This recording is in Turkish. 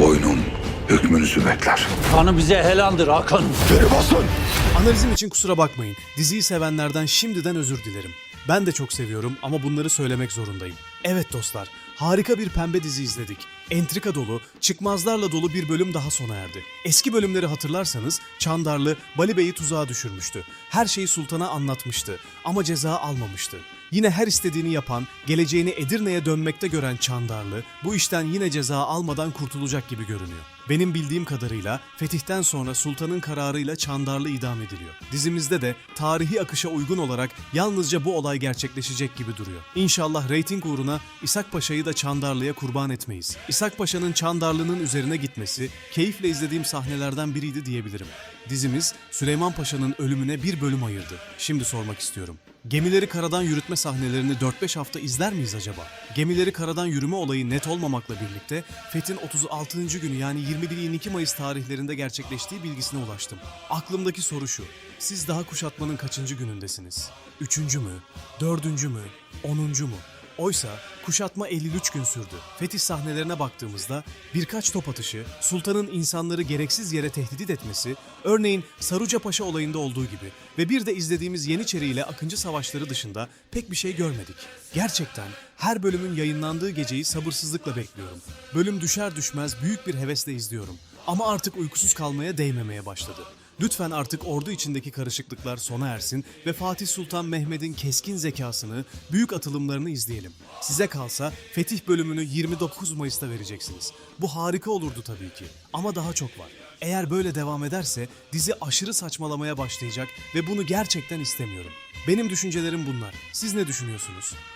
Boynum hükmünüzü bekler. Kanı bize helaldir Hakan'ım. Geri basın! Analizim için kusura bakmayın. Diziyi sevenlerden şimdiden özür dilerim. Ben de çok seviyorum ama bunları söylemek zorundayım. Evet dostlar, harika bir pembe dizi izledik. Entrika dolu, çıkmazlarla dolu bir bölüm daha sona erdi. Eski bölümleri hatırlarsanız Çandarlı Bali Bey'i tuzağa düşürmüştü. Her şeyi sultana anlatmıştı ama ceza almamıştı. Yine her istediğini yapan, geleceğini Edirne'ye dönmekte gören Çandarlı bu işten yine ceza almadan kurtulacak gibi görünüyor. Benim bildiğim kadarıyla fetihten sonra sultanın kararıyla Çandarlı idam ediliyor. Dizimizde de tarihi akışa uygun olarak yalnızca bu olay gerçekleşecek gibi duruyor. İnşallah reyting uğruna İshak Paşa'yı da Çandarlı'ya kurban etmeyiz. İshak Paşa'nın Çandarlı'nın üzerine gitmesi keyifle izlediğim sahnelerden biriydi diyebilirim. Dizimiz Süleyman Paşa'nın ölümüne bir bölüm ayırdı. Şimdi sormak istiyorum. Gemileri karadan yürütme sahnelerini 4-5 hafta izler miyiz acaba? Gemileri karadan yürüme olayı net olmamakla birlikte Fethin 36. günü yani 21-22 Mayıs tarihlerinde gerçekleştiği bilgisine ulaştım. Aklımdaki soru şu. Siz daha kuşatmanın kaçıncı günündesiniz? Üçüncü mü? Dördüncü mü? Onuncu mu? Oysa kuşatma 53 gün sürdü. Fetih sahnelerine baktığımızda birkaç top atışı, sultanın insanları gereksiz yere tehdit etmesi, örneğin Saruca Paşa olayında olduğu gibi ve bir de izlediğimiz Yeniçeri ile Akıncı Savaşları dışında pek bir şey görmedik. Gerçekten her bölümün yayınlandığı geceyi sabırsızlıkla bekliyorum. Bölüm düşer düşmez büyük bir hevesle izliyorum. Ama artık uykusuz kalmaya değmemeye başladı. Lütfen artık ordu içindeki karışıklıklar sona ersin ve Fatih Sultan Mehmet'in keskin zekasını, büyük atılımlarını izleyelim. Size kalsa Fetih bölümünü 29 Mayıs'ta vereceksiniz. Bu harika olurdu tabii ki. Ama daha çok var. Eğer böyle devam ederse dizi aşırı saçmalamaya başlayacak ve bunu gerçekten istemiyorum. Benim düşüncelerim bunlar. Siz ne düşünüyorsunuz?